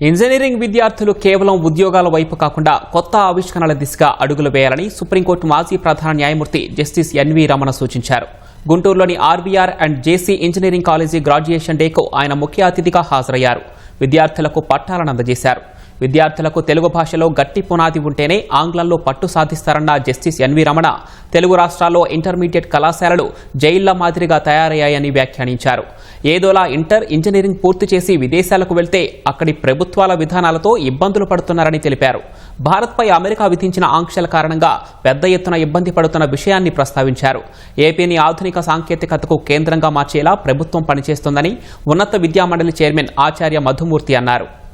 Engineering విద్యార్థులు కేవలం ఉద్యోగాల వైపు కాకుండా కొత్త ఆవిష్కరణల దిశగా అడుగులు వేయాలని సుప్రీంకోర్టు మాజీ ప్రధాన న్యాయమూర్తి జస్టిస్ ఎన్వి రమణ సూచించారు. గుంటూరులోని RBR and JC engineering college graduation డేకు ఆయన ముఖ్య అతిథిగా హాజరయ్యారు. విద్యార్థులకు పట్టాలను అందజేశారు. విద్యార్థులకు తెలుగు భాషలో గట్టి పునాది ఉంటేనే ఆంగ్లంలో పట్టు సాధిస్తారన్న జస్టిస్ ఎన్వి రమణ తెలుగు రాష్ట్రాల్లో ఇంటర్మీడియట్ కళాశాలలు జైళ్ళ మాదిరిగా తయారయ్యాయని వ్యాఖ్యానించారు. ఏదోలా ఇంటర్ ఇంజనీరింగ్ పూర్తి చేసి విదేశాలకు వెళ్తే అక్కడి ప్రభుత్వాల విధానాలతో ఇబ్బందులు పడుతున్నారని తెలిపారు. భారత్పై అమెరికా విధించిన ఆంక్షల కారణంగా పెద్ద ఎత్తున ఇబ్బంది పడుతున్న విషయాన్ని ప్రస్తావించారు. ఏపీని ఆధునిక సాంకేతికతకు కేంద్రంగా మార్చేలా ప్రభుత్వం పనిచేస్తోందని ఉన్నత విద్యామండలి చైర్మన్ ఆచార్య మధుమూర్తి అన్నారు.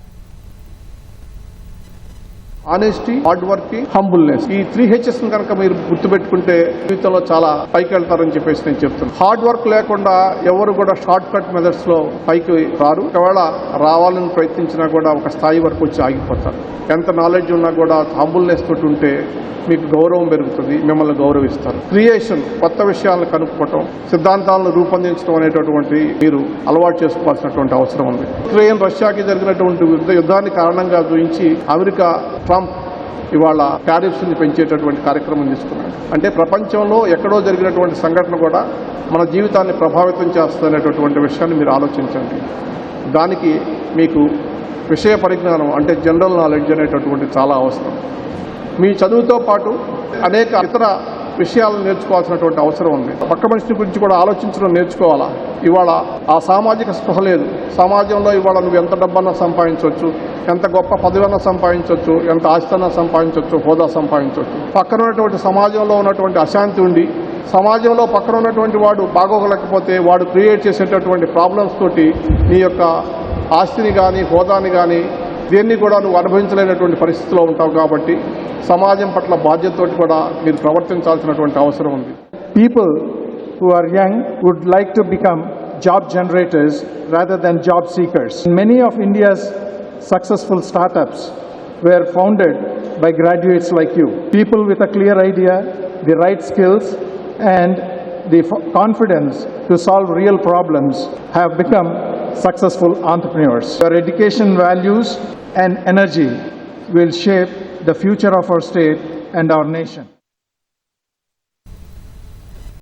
ఆనెస్టీ హార్డ్ వర్కింగ్ హంబుల్నెస్ ఈ త్రీ హెచ్ఎస్ కనుక మీరు గుర్తుపెట్టుకుంటే జీవితంలో చాలా పైకి వెళ్తారని చెప్పేసి నేను చెప్తున్నాను. హార్డ్ వర్క్ లేకుండా ఎవరు కూడా షార్ట్ కట్ మెథడ్స్లో పైకి రారు. ఒకవేళ రావాలని ప్రయత్నించినా కూడా ఒక స్థాయి వరకు వచ్చి ఆగిపోతారు. ఎంత నాలెడ్జ్ ఉన్నా కూడా హంబుల్నెస్ తోటి ఉంటే మీకు గౌరవం పెరుగుతుంది మిమ్మల్ని గౌరవిస్తారు. క్రియేషన్ కొత్త విషయాలను కనుక్కోవటం సిద్ధాంతాలను రూపొందించడం అనేటటువంటి మీరు అలవాటు చేసుకోవాల్సినటువంటి అవసరం ఉంది. ఉక్రెయిన్ రష్యాకి జరిగినటువంటి యుద్ధానికి యుద్ధాన్ని కారణంగా చూపించి అమెరికా ట్రంప్ ఇవాళ టారిఫ్స్ని పెంచేటటువంటి కార్యక్రమం తీసుకున్నాడు అంటే ప్రపంచంలో ఎక్కడో జరిగినటువంటి సంఘటన కూడా మన జీవితాన్ని ప్రభావితం చేస్తున్నటువంటి విషయాన్ని మీరు ఆలోచించండి. దానికి మీకు విషయ పరిజ్ఞానం అంటే జనరల్ నాలెడ్జ్ అనేటటువంటి చాలా అవసరం. మీ చదువుతో పాటు అనేక ఇతర విషయాలను నేర్చుకోవాల్సినటువంటి అవసరం ఉంది. పక్క మనిషి గురించి కూడా ఆలోచించడం నేర్చుకోవాలా? ఇవాళ ఆ సామాజిక స్పృహ లేదు. సమాజంలో ఇవాళ నువ్వు ఎంత డబ్బన్నా సంపాదించవచ్చు ఎంత గొప్ప పదవన్నా సంపాదించవచ్చు ఎంత ఆస్తన్నా సంపాదించవచ్చు హోదా సంపాదించవచ్చు. పక్కన ఉన్నటువంటి సమాజంలో ఉన్నటువంటి అశాంతి ఉండి సమాజంలో పక్కన ఉన్నటువంటి వాడు బాగోగలేకపోతే వాడు క్రియేట్ చేసేటటువంటి ప్రాబ్లమ్స్ తోటి నీ యొక్క ఆస్తిని కానీ హోదాని కానీ దీన్ని కూడా నువ్వు అనుభవించలేనటువంటి పరిస్థితిలో ఉంటావు కాబట్టి సమాజం పట్ల బాధ్యతతో కూడా మీరు ప్రవర్తించాల్సినటువంటి అవసరం ఉంది. People who are young would like to become job generators rather than job seekers many of India's successful startups were founded by graduates like you people with a clear idea the right skills and the confidence to solve real problems have become successful entrepreneurs. Your education values and energy will shape the future of our state and our nation.